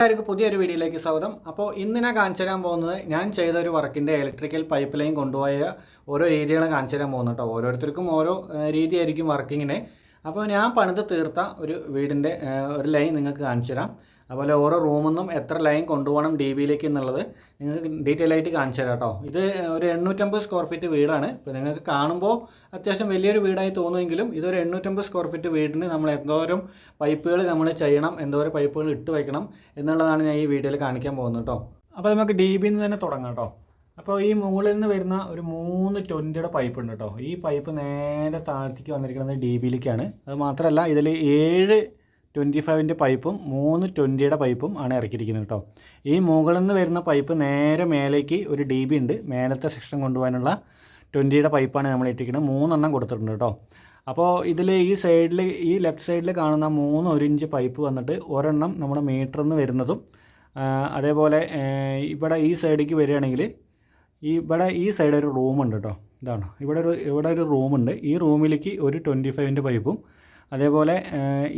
എല്ലാവർക്കും പുതിയൊരു വീഡിയോയിലേക്ക് സ്വാഗതം. അപ്പോൾ ഇന്ന് ഞാൻ കാണിച്ചു തരാൻ പോകുന്നത് ഞാൻ ചെയ്ത ഒരു വർക്കിന്റെ ഇലക്ട്രിക്കൽ പൈപ്പ് ലൈൻ കൊണ്ടുപോയ ഓരോ രീതികൾ കാണിച്ചു തരാൻ പോകുന്നു കേട്ടോ. ഓരോരുത്തർക്കും ഓരോ രീതിയായിരിക്കും വർക്കിങ്ങിന് അപ്പോൾ ഞാൻ പണിത് തീർത്ത ഒരു വീടിന്റെ ഒരു ലൈൻ നിങ്ങൾക്ക് കാണിച്ചു തരാം അതുപോലെ ഓരോ റൂമിൽ നിന്നും എത്ര ലൈൻ കൊണ്ടുപോകണം ഡി ബിയിലേക്ക് എന്നുള്ളത് നിങ്ങൾക്ക് ഡീറ്റെയിൽ ആയിട്ട് കാണിച്ചു തരാം കേട്ടോ ഇത് ഒരു എണ്ണൂറ്റമ്പത് സ്ക്വയർ ഫീറ്റ് വീടാണ്. ഇപ്പോൾ നിങ്ങൾക്ക് കാണുമ്പോൾ അത്യാവശ്യം വലിയൊരു വീടായി തോന്നുമെങ്കിലും ഇതൊരു എണ്ണൂറ്റമ്പത് സ്ക്വയർ ഫീറ്റ് വീടിന് നമ്മൾ എന്തോരം പൈപ്പുകൾ നമ്മൾ ചെയ്യണം എന്തോരം പൈപ്പുകൾ ഇട്ട് വയ്ക്കണം എന്നുള്ളതാണ് ഞാൻ ഈ വീഡിയോയിൽ കാണിക്കാൻ പോകുന്നത് കേട്ടോ അപ്പോൾ നമുക്ക് ഡി ബിയിൽ നിന്ന് തന്നെ തുടങ്ങാം കേട്ടോ അപ്പോൾ ഈ മുകളിൽ നിന്ന് വരുന്ന ഒരു മൂന്ന് ട്വന്റിയുടെ പൈപ്പ് ഉണ്ട് കേട്ടോ ഈ പൈപ്പ് നേരെ താഴത്തേക്ക് വന്നിരിക്കുന്നത് ഡി ബിയിലേക്കാണ് അത് മാത്രമല്ല ഇതിൽ ഏഴ് ട്വന്റി ഫൈവിന്റെ പൈപ്പും മൂന്ന് ട്വന്റിയുടെ പൈപ്പും ആണ് ഇറക്കിയിരിക്കുന്നത് കേട്ടോ. ഈ മുകളിൽ നിന്ന് വരുന്ന പൈപ്പ് നേരെ മേലേക്ക് ഒരു ഡി ബി ഉണ്ട്. മേലത്തെ സെക്ഷൻ കൊണ്ടുപോകാനുള്ള ട്വന്റിയുടെ പൈപ്പാണ് നമ്മൾ ഇട്ടിരിക്കുന്നത്. മൂന്നെണ്ണം കൊടുത്തിട്ടുണ്ട് കേട്ടോ. അപ്പോൾ ഇതിൽ ഈ സൈഡിൽ ഈ ലെഫ്റ്റ് സൈഡിൽ കാണുന്ന മൂന്ന് ഒരു ഇഞ്ച് പൈപ്പ് വന്നിട്ട് ഒരെണ്ണം നമ്മുടെ മീറ്ററിൽ നിന്ന് വരുന്നതും അതേപോലെ ഇവിടെ ഈ സൈഡിലേക്ക് വരികയാണെങ്കിൽ ഈ ഇവിടെ ഈ സൈഡ് ഒരു റൂമുണ്ട് കേട്ടോ. ഇതാണ്. ഇവിടെ ഒരു ഇവിടെ ഒരു റൂമുണ്ട് ഈ റൂമിലേക്ക് ഒരു ട്വന്റി ഫൈവിന്റെ പൈപ്പും അതേപോലെ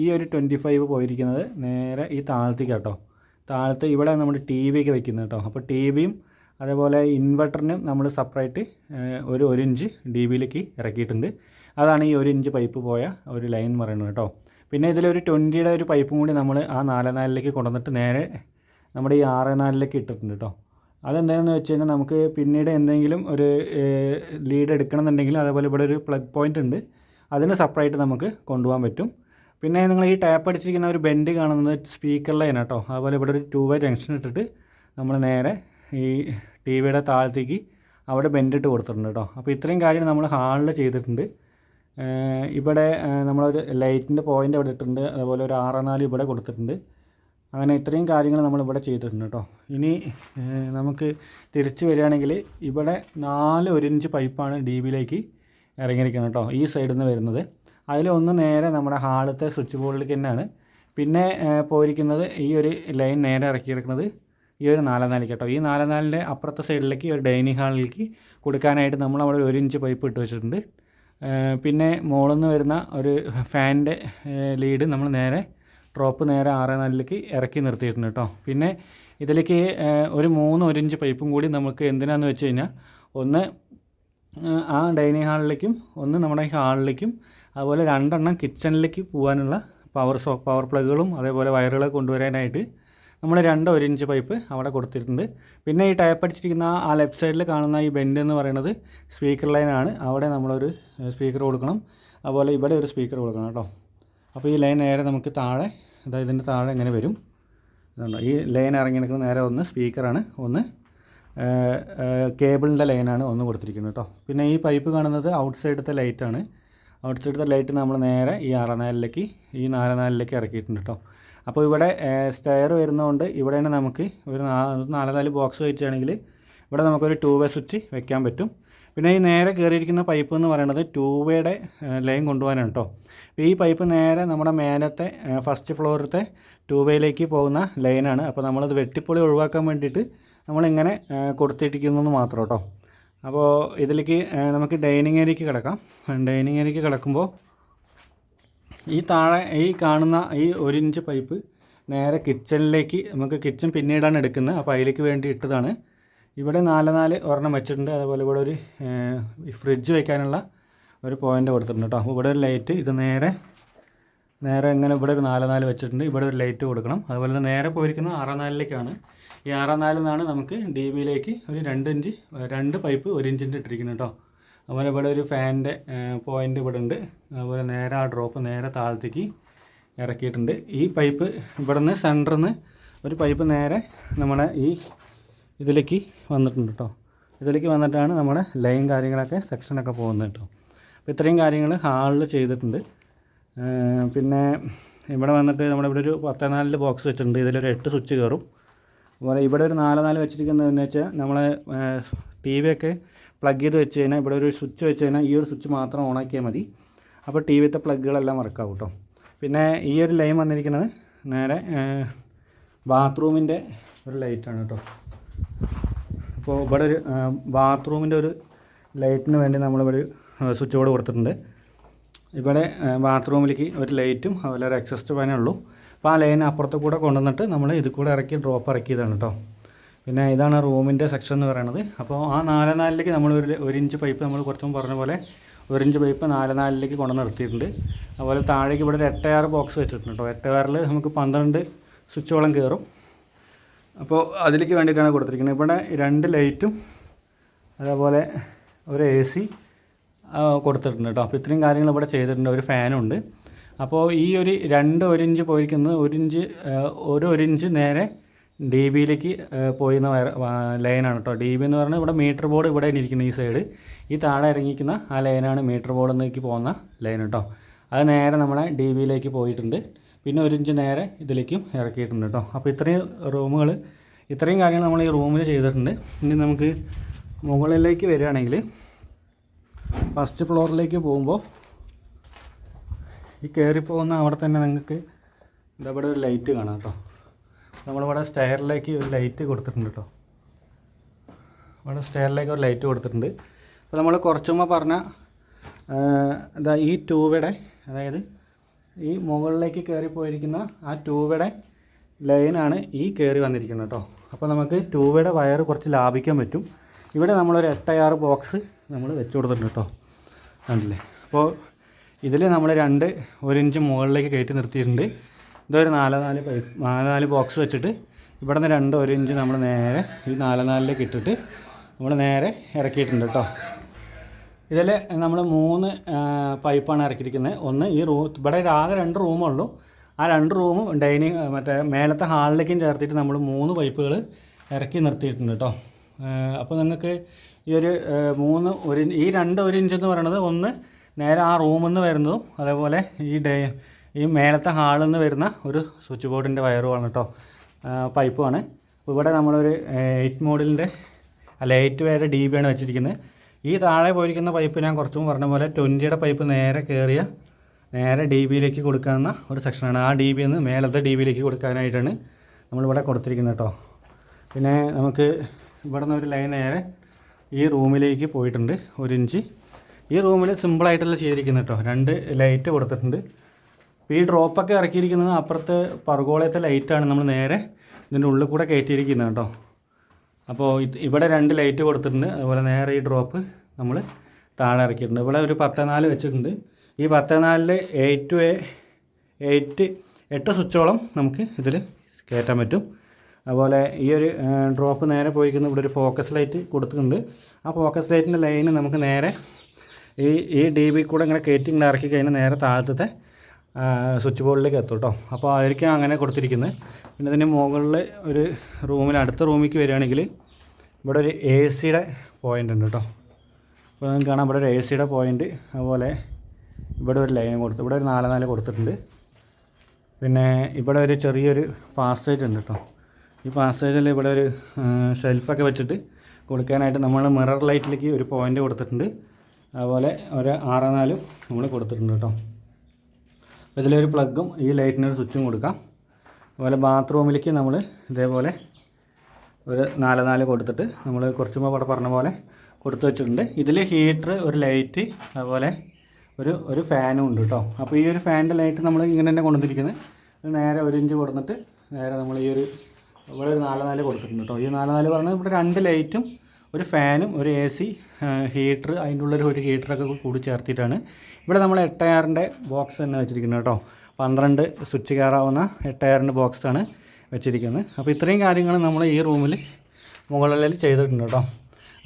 ഈ ഒരു ട്വന്റി ഫൈവ് പോയിരിക്കുന്നത് നേരെ ഈ താഴത്തേക്ക് കേട്ടോ താഴത്ത് ഇവിടെ നമ്മൾ ടി വി ഒക്കെ വെക്കുന്നത് കേട്ടോ അപ്പോൾ ടി വിയും അതേപോലെ ഇൻവെർട്ടറിനും നമ്മൾ സെപ്പറേറ്റ് ഒരു ഒരു ഇഞ്ച് ഡി വിയിലേക്ക് ഇറക്കിയിട്ടുണ്ട്. അതാണ് ഈ ഒരു ഇഞ്ച് പൈപ്പ് പോയ ഒരു ലൈൻ എന്ന് പറയുന്നത് കേട്ടോ പിന്നെ ഇതിലൊരു ട്വന്റിയുടെ ഒരു പൈപ്പും കൂടി നമ്മൾ ആ നാല് നാലിലേക്ക് കൊണ്ടുവന്നിട്ട് നേരെ നമ്മുടെ ഈ ആറ് നാലിലേക്ക് ഇട്ടിട്ടുണ്ട് കേട്ടോ അതെന്താണെന്ന് വെച്ച് കഴിഞ്ഞാൽ നമുക്ക് പിന്നീട് എന്തെങ്കിലും ഒരു ലീഡ് എടുക്കണമെന്നുണ്ടെങ്കിൽ അതേപോലെ ഇവിടെ ഒരു പ്ലഗ് പോയിന്റ് ഉണ്ട്. അതിന് സെപ്പറേറ്റ് നമുക്ക് കൊണ്ടുപോകാൻ പറ്റും. പിന്നെ നിങ്ങൾ ഈ ടാപ്പ് അടിച്ചിരിക്കുന്ന ഒരു ബെൻഡ് കാണുന്നത് സ്പീക്കർ ലൈൻ കേട്ടോ അതുപോലെ ഇവിടെ ഒരു ടൂ വേ ജംഗ്ഷൻ ഇട്ടിട്ട് നമ്മൾ നേരെ ഈ ടി വിയുടെ താഴത്തേക്ക് അവിടെ ബെൻഡ് ഇട്ട് കൊടുത്തിട്ടുണ്ട് കേട്ടോ. അപ്പോൾ ഇത്രയും കാര്യം നമ്മൾ ഹാളിൽ ചെയ്തിട്ടുണ്ട്. ഇവിടെ നമ്മളൊരു ലൈറ്റിന്റെ പോയിന്റ് അവിടെ ഇട്ടിട്ടുണ്ട്. അതുപോലെ ഒരു ആറ് നാല് ഇവിടെ കൊടുത്തിട്ടുണ്ട്. അങ്ങനെ ഇത്രയും കാര്യങ്ങൾ നമ്മൾ ഇവിടെ ചെയ്തിട്ടുണ്ട് കേട്ടോ. ഇനി നമുക്ക് തിരിച്ച് വരികയാണെങ്കിൽ ഇവിടെ നാല് ഒരു ഇഞ്ച് പൈപ്പാണ് ഡി ബിയിലേക്ക് ഇറങ്ങിയിരിക്കുന്നത് കേട്ടോ ഈ സൈഡിൽ നിന്ന് വരുന്നത്. അതിലൊന്ന് നേരെ നമ്മുടെ ഹാളത്തെ സ്വിച്ച് ബോർഡിലേക്ക് തന്നെയാണ്. പിന്നെ പോയിരിക്കുന്നത് ഈ ഒരു ലൈൻ നേരെ ഇറക്കിയിരിക്കുന്നത് ഈ ഒരു നാലാം നാലിലേക്ക് കേട്ടോ. ഈ നാലാം നാലിന്റെ അപ്പുറത്തെ സൈഡിലേക്ക് ഒരു ഡൈനിങ് ഹാളിലേക്ക് കൊടുക്കാനായിട്ട് നമ്മൾ അവിടെ ഒരു ഇഞ്ച് പൈപ്പ് ഇട്ട് വെച്ചിട്ടുണ്ട്. പിന്നെ മുകളിൽ നിന്ന് വരുന്ന ഒരു ഫാനിന്റെ ലീഡ് നമ്മൾ നേരെ ഡ്രോപ്പ് നേരെ ആറ് നാലിലേക്ക് ഇറക്കി നിർത്തിയിട്ടുണ്ട് കേട്ടോ. പിന്നെ ഇതിലേക്ക് ഒരു മൂന്ന് ഒരു ഇഞ്ച് പൈപ്പും കൂടി നമുക്ക് എന്തിനാന്ന് വെച്ച് കഴിഞ്ഞാൽ ഒന്ന് ആ ഡൈനിങ് ഹാളിലേക്കും ഒന്ന് നമ്മുടെ ഹാളിലേക്കും അതുപോലെ രണ്ടെണ്ണം കിച്ചണിലേക്ക് പോകാനുള്ള പവർ സോ പവർ പ്ലഗുകളും അതേപോലെ വയറുകൾ കൊണ്ടുവരാനായിട്ട് നമ്മൾ രണ്ട് ഒരു ഇഞ്ച് പൈപ്പ് അവിടെ കൊടുത്തിട്ടുണ്ട്. പിന്നെ ഈ ടൈപ്പ് അടിച്ചിരിക്കുന്ന ആ ലെഫ്റ്റ് സൈഡിൽ കാണുന്ന ഈ ബെൻഡ് എന്ന് പറയുന്നത് സ്പീക്കർ ലൈനാണ് അവിടെ നമ്മളൊരു സ്പീക്കർ കൊടുക്കണം. അതുപോലെ ഇവിടെ ഒരു സ്പീക്കർ കൊടുക്കണം കേട്ടോ. അപ്പോൾ ഈ ലൈൻ നേരെ നമുക്ക് താഴെ അതായത് ഇതിന്റെ താഴെ എങ്ങനെ വരും. ഈ ലൈൻ ഇറങ്ങി നിൽക്കുന്ന നേരെ ഒന്ന് സ്പീക്കറാണ് ഒന്ന് കേബിളിന്റെ ലൈനാണ് ഒന്ന് കൊടുത്തിരിക്കുന്നത് കേട്ടോ. പിന്നെ ഈ പൈപ്പ് കാണുന്നത് ഔട്ട് സൈഡത്തെ ലൈറ്റാണ്. ഔട്ട് സൈഡത്തെ ലൈറ്റ് നമ്മൾ നേരെ ഈ ആറ് നാലിലേക്ക് ഈ നാല് നാലിലേക്ക് ഇറക്കിയിട്ടുണ്ട് കേട്ടോ. അപ്പോൾ ഇവിടെ സ്റ്റെയർ വരുന്നതുകൊണ്ട് ഇവിടെ തന്നെ നമുക്ക് ഒരു നാല് നാല് ബോക്സ് വെച്ചാണെങ്കിൽ ഇവിടെ നമുക്കൊരു ടൂ വേ സ്വിച്ച് വെക്കാൻ പറ്റും. പിന്നെ ഈ നേരെ കയറിയിരിക്കുന്ന പൈപ്പ് എന്ന് പറയുന്നത് ടൂ വേയുടെ ലൈൻ കൊണ്ടുപോകാനാണ് കേട്ടോ അപ്പോൾ ഈ പൈപ്പ് നേരെ നമ്മുടെ മേലത്തെ ഫസ്റ്റ് ഫ്ലോറിലത്തെ ടൂ വേയിലേക്ക് പോകുന്ന ലൈനാണ് അപ്പോൾ നമ്മളത് വെട്ടിപ്പൊളി ഒഴിവാക്കാൻ വേണ്ടിയിട്ട് നമ്മളിങ്ങനെ കൊടുത്തിട്ടിരിക്കുന്നതെന്ന് കൊടുത്തിട്ടിരിക്കുന്നു മാത്രം കേട്ടോ അപ്പോൾ ഇതിലേക്ക് നമുക്ക് ഡൈനിങ് ഏരിയക്ക് കിടക്കാം. ഡൈനിങ് ഏരിയക്ക് കിടക്കുമ്പോൾ ഈ താഴെ ഈ കാണുന്ന ഈ ഒരു ഇഞ്ച് പൈപ്പ് നേരെ കിച്ചണിലേക്ക് നമുക്ക് കിച്ചൺ പിന്നീടാണ് എടുക്കുന്നത്. അപ്പോൾ അതിലേക്ക് വേണ്ടി ഇട്ടതാണ് ഇവിടെ നാല് നാല് ഒരെണ്ണം വെച്ചിട്ടുണ്ട്. അതുപോലെ ഇവിടെ ഒരു ഫ്രിഡ്ജ് വെക്കാനുള്ള ഒരു പോയിന്റ് കൊടുത്തിട്ടുണ്ട് കേട്ടോ ഇവിടെ ഒരു ലൈറ്റ് ഇത് നേരെ നേരെ ഇങ്ങനെ ഇവിടെ ഒരു നാല് നാല് വെച്ചിട്ടുണ്ട്. ഇവിടെ ഒരു ലൈറ്റ് കൊടുക്കണം. അതുപോലെ തന്നെ നേരെ പോയിരിക്കുന്ന ആറാം നാലിലേക്കാണ്. ഈ ആറാം നാലിൽ നിന്നാണ് നമുക്ക് ഡി ബിയിലേക്ക് ഒരു രണ്ട് ഇഞ്ച് രണ്ട് പൈപ്പ് ഒരു ഇഞ്ചിന്റെ ഇട്ടിരിക്കുന്നത് കേട്ടോ അതുപോലെ ഇവിടെ ഒരു ഫാനിന്റെ പോയിന്റ് ഇവിടെ ഉണ്ട്. അതുപോലെ നേരെ ആ ഡ്രോപ്പ് നേരെ താഴത്തേക്ക് ഇറക്കിയിട്ടുണ്ട്. ഈ പൈപ്പ് ഇവിടെ നിന്ന് സെന്ററിൽ നിന്ന് ഒരു പൈപ്പ് നേരെ നമ്മുടെ ഈ ഇതിലേക്ക് വന്നിട്ടുണ്ട് കേട്ടോ. ഇതിലേക്ക് വന്നിട്ടാണ് നമ്മുടെ ലൈൻ കാര്യങ്ങളൊക്കെ സെക്ഷനൊക്കെ പോകുന്നത് കേട്ടോ. അപ്പോൾ ഇത്രയും കാര്യങ്ങൾ ഹാളിൽ ചെയ്തിട്ടുണ്ട്. പിന്നെ ഇവിടെ വന്നിട്ട് നമ്മുടെ ഇവിടെ ഒരു പത്ത് നാലിൽ ബോക്സ് വെച്ചിട്ടുണ്ട്. ഇതിലൊരു എട്ട് സ്വിച്ച് കയറും അതുപോലെ ഇവിടെ ഒരു നാല് നാല് വെച്ചിരിക്കുന്നത് എന്ന് വെച്ചാൽ നമ്മളെ ടി വി ഒക്കെ പ്ലഗ് ചെയ്ത് വെച്ച് കഴിഞ്ഞാൽ ഇവിടെ ഒരു സ്വിച്ച് വെച്ച് കഴിഞ്ഞാൽ ഈ ഒരു സ്വിച്ച് മാത്രം ഓണാക്കിയാൽ മതി. അപ്പോൾ ടി വിത്തെ പ്ലഗുകളെല്ലാം വർക്കാവും കേട്ടോ. പിന്നെ ഈ ഒരു ലൈൻ വന്നിരിക്കുന്നത് നേരെ ബാത്റൂമിന്റെ ഒരു ലൈറ്റാണ് കേട്ടോ. അപ്പോൾ ഇവിടെ ഒരു ബാത്റൂമിന്റെ ഒരു ലൈറ്റിന് വേണ്ടി നമ്മളിവിടെ ഒരു സ്വിച്ച് ബോർഡ് കൊടുത്തിട്ടുണ്ട്. ഇവിടെ ബാത്റൂമിലേക്ക് ഒരു ലൈറ്റും അതുപോലെ ഒരു എക്സസ്റ്റ് ഫാനേ ഉള്ളൂ. അപ്പോൾ ആ ലൈൻ അപ്പുറത്ത് കൂടെ കൊണ്ടുവന്നിട്ട് നമ്മൾ ഇത് കൂടെ ഇറക്കി ഡ്രോപ്പ് ഇറക്കിയതാണ് കേട്ടോ. പിന്നെ ഇതാണ് റൂമിന്റെ സെക്ഷൻ എന്ന് പറയുന്നത്. അപ്പോൾ ആ നാല് നാലിലേക്ക് നമ്മൾ ഒരു ഒരു ഇഞ്ച് പൈപ്പ് നമ്മൾ കുറച്ചും പറഞ്ഞ പോലെ ഒരു ഇഞ്ച് പൈപ്പ് നാല് നാലിലേക്ക് കൊണ്ടു നിർത്തിയിട്ടുണ്ട്. അതുപോലെ താഴേക്ക് ഇവിടെ ഒരു എട്ടയാറ് ബോക്സ് വെച്ചിട്ടുണ്ട് കേട്ടോ. എട്ടയാറിൽ നമുക്ക് പന്ത്രണ്ട് സ്വിച്ചോളം കയറും. അപ്പോൾ അതിലേക്ക് വേണ്ടിയിട്ടാണ് കൊടുത്തിരിക്കുന്നത്. ഇവിടെ രണ്ട് ലൈറ്റും അതേപോലെ ഒരു എ സി കൊടുത്തിട്ടുണ്ട് കേട്ടോ. അപ്പോൾ ഇത്രയും കാര്യങ്ങൾ ഇവിടെ ചെയ്തിട്ടുണ്ട്. ഒരു ഫാനുണ്ട്. അപ്പോൾ ഈ ഒരു രണ്ട് ഒരു ഇഞ്ച് പോയിരിക്കുന്നത് ഒരു ഇഞ്ച് ഒരു ഒരു ഇഞ്ച് നേരെ ഡി ബിയിലേക്ക് പോയിരുന്ന ലൈനാണ് കേട്ടോ. ഡി ബി എന്ന് പറഞ്ഞാൽ ഇവിടെ മീറ്റർ ബോർഡ് ഇവിടെ ഇരിക്കുന്ന ഈ സൈഡ്. ഈ താഴെ ഇറങ്ങിക്കുന്ന ആ ലൈനാണ് മീറ്റർ ബോർഡിലേക്ക് പോകുന്ന ലൈൻ കേട്ടോ. അത് നേരെ നമ്മളെ ഡി ബിയിലേക്ക് പോയിട്ടുണ്ട്. പിന്നെ ഒരു ഇഞ്ച് നേരെ ഇതിലേക്കും ഇറക്കിയിട്ടുണ്ട് കേട്ടോ. അപ്പോൾ ഇത്രയും റൂമുകൾ ഇത്രയും കാര്യങ്ങൾ നമ്മൾ ഈ റൂമിൽ ചെയ്തിട്ടുണ്ട്. ഇനി നമുക്ക് മുകളിലേക്ക് വരികയാണെങ്കിൽ ഫസ്റ്റ് ഫ്ലോറിലേക്ക് പോകുമ്പോൾ ഈ കയറിപ്പോകുന്ന അവിടെ തന്നെ നിങ്ങൾക്ക് ഇതവിടെ ഒരു ലൈറ്റ് കാണാം കേട്ടോ. നമ്മളിവിടെ സ്റ്റെയറിലേക്ക് ഒരു ലൈറ്റ് കൊടുത്തിട്ടുണ്ട് കേട്ടോ. ഇവിടെ സ്റ്റെയറിലേക്ക് ഒരു ലൈറ്റ് കൊടുത്തിട്ടുണ്ട്. അപ്പോൾ നമ്മൾ കുറച്ചുമ്പോൾ പറഞ്ഞ എന്താ ഈ ട്യൂബയുടെ അതായത് ഈ മുകളിലേക്ക് കയറി പോയിരിക്കുന്ന ആ ട്യൂബയുടെ ലൈനാണ് ഈ കയറി വന്നിരിക്കുന്നത് കേട്ടോ അപ്പോൾ നമുക്ക് ട്യൂബയുടെ വയർ കുറച്ച് ലാഭിക്കാൻ പറ്റും. ഇവിടെ നമ്മളൊരു എട്ടയാറ് ബോക്സ് നമ്മൾ വെച്ച് കൊടുത്തിട്ടുണ്ട് കേട്ടോ കണ്ടില്ലേ? അപ്പോൾ ഇതിൽ നമ്മൾ രണ്ട് ഒരു ഇഞ്ച് മുകളിലേക്ക് കയറ്റി നിർത്തിയിട്ടുണ്ട്. ഇതൊരു നാല് നാല് പൈപ്പ് നാല് നാല് ബോക്സ് വെച്ചിട്ട് ഇവിടെ നിന്ന് രണ്ട് ഒരു ഇഞ്ച് നമ്മൾ നേരെ ഈ നാല് നാലിലേക്ക് ഇട്ടിട്ട് നമ്മൾ നേരെ ഇറക്കിയിട്ടുണ്ട് കേട്ടോ ഇതിൽ നമ്മൾ മൂന്ന് പൈപ്പാണ് ഇറക്കിയിരിക്കുന്നത്. ഒന്ന് ഈ റൂം ഇവിടെ ആകെ രണ്ട് റൂമുള്ളൂ ആ രണ്ട് റൂമും ഡൈനിങ് മറ്റേ മേലത്തെ ഹാളിലേക്കും ചേർത്തിട്ട് നമ്മൾ മൂന്ന് പൈപ്പുകൾ ഇറക്കി നിർത്തിയിട്ടുണ്ട് കേട്ടോ. അപ്പോൾ നിങ്ങൾക്ക് ഈ ഒരു മൂന്ന് ഒരു ഈ രണ്ട് ഒരു ഇഞ്ച് എന്ന് പറയുന്നത് ഒന്ന് നേരെ ആ റൂമിൽ നിന്ന് വരുന്നതും അതേപോലെ ഈ ഡേ ഈ മേലത്തെ ഹാളിൽ നിന്ന് വരുന്ന ഒരു സ്വിച്ച് ബോർഡിന്റെ വയറുമാണ് കേട്ടോ. പൈപ്പുമാണ് ഇവിടെ നമ്മളൊരു എയ്റ്റ് മോഡലിന്റെ അല്ല എയ്റ്റ് വരെ ഡി ബി ആണ് വെച്ചിരിക്കുന്നത്. ഈ താഴെ പോയിരിക്കുന്ന പൈപ്പ് ഞാൻ കുറച്ചും പറഞ്ഞ പോലെ ട്വന്റിയുടെ പൈപ്പ് നേരെ കയറിയ നേരെ ഡി ബിയിലേക്ക് കൊടുക്കാവുന്ന ഒരു സെക്ഷനാണ് ആ ഡി ബി നിന്ന് മേലത്തെ ഡി ബിയിലേക്ക് കൊടുക്കാനായിട്ടാണ് നമ്മളിവിടെ കൊടുത്തിരിക്കുന്നത് കേട്ടോ പിന്നെ നമുക്ക് ഇവിടെ നിന്ന് ഒരു ലൈൻ നേരെ ഈ റൂമിലേക്ക് പോയിട്ടുണ്ട് ഒരു ഇഞ്ച് ഈ റൂമിൽ സിമ്പിളായിട്ടുള്ള ചെയ്തിരിക്കുന്നത് കേട്ടോ രണ്ട് ലൈറ്റ് കൊടുത്തിട്ടുണ്ട്. ഈ ഡ്രോപ്പൊക്കെ ഇറക്കിയിരിക്കുന്നത് അപ്പുറത്തെ പർഗോളയത്തെ ലൈറ്റാണ് നമ്മൾ നേരെ ഇതിന്റെ ഉള്ളിൽ കൂടെ കയറ്റിയിരിക്കുന്നത് കേട്ടോ അപ്പോൾ ഇവിടെ രണ്ട് ലൈറ്റ് കൊടുത്തിട്ടുണ്ട്. അതുപോലെ നേരെ ഈ ഡ്രോപ്പ് നമ്മൾ താഴെ ഇറക്കിയിട്ടുണ്ട്. ഇവിടെ ഒരു പത്ത് നാല് വെച്ചിട്ടുണ്ട്. ഈ പത്ത് നാലിൽ എയ്റ്റ് എയ്റ്റ് എട്ട് സ്വിച്ചോളം നമുക്ക് ഇതിൽ കയറ്റാൻ പറ്റും. അതുപോലെ ഈ ഒരു ഡ്രോപ്പ് നേരെ പോയിരിക്കുന്ന ഇവിടെ ഒരു ഫോക്കസ് ലൈറ്റ് കൊടുത്തിട്ടുണ്ട്. ആ ഫോക്കസ് ലൈറ്റിന്റെ ലൈന് നമുക്ക് നേരെ ഈ ഈ ഡി ബി കൂടെ ഇങ്ങനെ കയറ്റി ഇങ്ങനെ ഇറക്കി കഴിഞ്ഞാൽ നേരെ താഴത്തെ സ്വിച്ച് ബോർഡിലേക്ക് എത്തും കേട്ടോ അപ്പോൾ ആയിരിക്കും അങ്ങനെ കൊടുത്തിരിക്കുന്നത് പിന്നെ ഇതിന്റെ മുകളിൽ ഒരു റൂമിൽ അടുത്ത റൂമിലേക്ക് വരികയാണെങ്കിൽ ഇവിടെ ഒരു എ സിയുടെ പോയിന്റ് ഉണ്ട് കേട്ടോ അപ്പോൾ നിങ്ങൾക്ക് കാണാം ഇവിടെ ഒരു എ സിയുടെ പോയിന്റ് അതുപോലെ ഇവിടെ ഒരു ലൈൻ കൊടുത്തു ഇവിടെ ഒരു നാല് നാല് കൊടുത്തിട്ടുണ്ട്. പിന്നെ ഇവിടെ ഒരു ചെറിയൊരു പാസേജ് ഉണ്ട് കേട്ടോ ഈ പാസേജിൽ ഇവിടെ ഒരു ഷെൽഫൊക്കെ വെച്ചിട്ട് കൊടുക്കാനായിട്ട് നമ്മൾ മിറർ ലൈറ്റിലേക്ക് ഒരു പോയിന്റ് കൊടുത്തിട്ടുണ്ട്. അതുപോലെ ഒരു ആറ് നാലും നമ്മൾ കൊടുത്തിട്ടുണ്ട് കേട്ടോ ഇതിലൊരു പ്ലഗും ഈ ലൈറ്റിനൊരു സ്വിച്ചും കൊടുക്കാം. അതുപോലെ ബാത്റൂമിലേക്ക് നമ്മൾ ഇതേപോലെ ഒരു നാല് നാല് കൊടുത്തിട്ട് നമ്മൾ കുറച്ച് മുമ്പ് അവിടെ പറഞ്ഞ പോലെ കൊടുത്തു വെച്ചിട്ടുണ്ട്. ഇതിൽ ഹീറ്റർ ഒരു ലൈറ്റ് അതുപോലെ ഒരു ഒരു ഫാനും ഉണ്ട് കേട്ടോ അപ്പോൾ ഈ ഒരു ഫാനിന്റെ ലൈറ്റ് നമ്മൾ ഇങ്ങനെ തന്നെ കൊണ്ടുവന്നിരിക്കുന്നത് നേരെ ഒരു ഇഞ്ച് കൊടുത്തിട്ട് നേരെ നമ്മൾ ഈ ഒരു ഇവിടെ ഒരു നാല് നാല് കൊടുത്തിട്ടുണ്ട് കേട്ടോ ഈ നാല് നാല് പറഞ്ഞാൽ ഇവിടെ രണ്ട് ലൈറ്റും ഒരു ഫാനും ഒരു എ സി ഹീറ്റർ അതിന്റെ ഉള്ളൊരു ഒരു ഹീറ്ററൊക്കെ കൂടി ചേർത്തിട്ടാണ്. ഇവിടെ നമ്മൾ എട്ടയറിന്റെ ബോക്സ് തന്നെ വെച്ചിരിക്കുന്നത് കേട്ടോ. പന്ത്രണ്ട് സ്വിച്ച് കയറാവുന്ന എട്ടയറിന്റെ ബോക്സാണ് വെച്ചിരിക്കുന്നത്. അപ്പോൾ ഇത്രയും കാര്യങ്ങൾ നമ്മൾ ഈ റൂമിൽ മുകളിൽ ചെയ്തിട്ടുണ്ട് കേട്ടോ.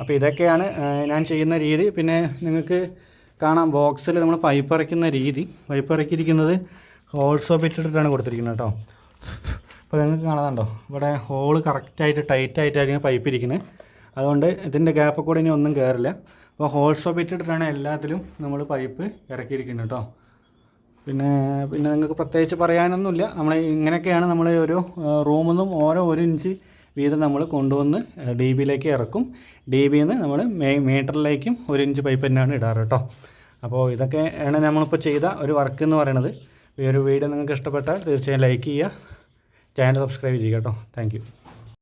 അപ്പോൾ ഇതൊക്കെയാണ് ഞാൻ ചെയ്യുന്ന രീതി. പിന്നെ നിങ്ങൾക്ക് കാണാം ബോക്സിൽ നമ്മൾ പൈപ്പ് ഇറക്കുന്ന രീതി. പൈപ്പ് ഇറക്കിയിരിക്കുന്നത് ഹോൾസോ ഇട്ടിട്ടാണ് കൊടുത്തിരിക്കുന്നത് കേട്ടോ. അപ്പോൾ നിങ്ങൾക്ക് കാണാതുണ്ടോ ഇവിടെ ഹോൾ കറക്റ്റായിട്ട് ടൈറ്റായിട്ടായിരിക്കും പൈപ്പ് ഇരിക്കുന്നത്. അതുകൊണ്ട് ഇതിന്റെ ഗ്യാപ്പ് കൂടെ ഇനി ഒന്നും കയറില്ല അപ്പോൾ ഹോൾസോ ഇട്ടിട്ടാണ് എല്ലാത്തിലും നമ്മൾ പൈപ്പ് ഇറക്കിയിരിക്കുന്നത് കേട്ടോ. പിന്നെ പിന്നെ നിങ്ങൾക്ക് പ്രത്യേകിച്ച് പറയാനൊന്നുമില്ല. നമ്മൾ ഇങ്ങനെയൊക്കെയാണ് നമ്മൾ ഒരു റൂമിൽ നിന്നും ഓരോ ഒരു ഇഞ്ച് വീതം നമ്മൾ കൊണ്ടുവന്ന് ഡി ബിയിലേക്ക് ഇറക്കും. ഡി ബിയിൽ നിന്ന് നമ്മൾ മേ മീറ്ററിലേക്കും ഒരു ഇഞ്ച് പൈപ്പ് തന്നെയാണ് ഇടാറ് കേട്ടോ. അപ്പോൾ ഇതൊക്കെയാണ് നമ്മളിപ്പോൾ ചെയ്ത ഒരു വർക്ക് എന്ന് പറയുന്നത് ഈ ഒരു വീഡിയോ നിങ്ങൾക്ക് ഇഷ്ടപ്പെട്ടാൽ തീർച്ചയായും ലൈക്ക് ചെയ്യുക. ചാനൽ സബ്സ്ക്രൈബ് ചെയ്യുക കേട്ടോ. താങ്ക്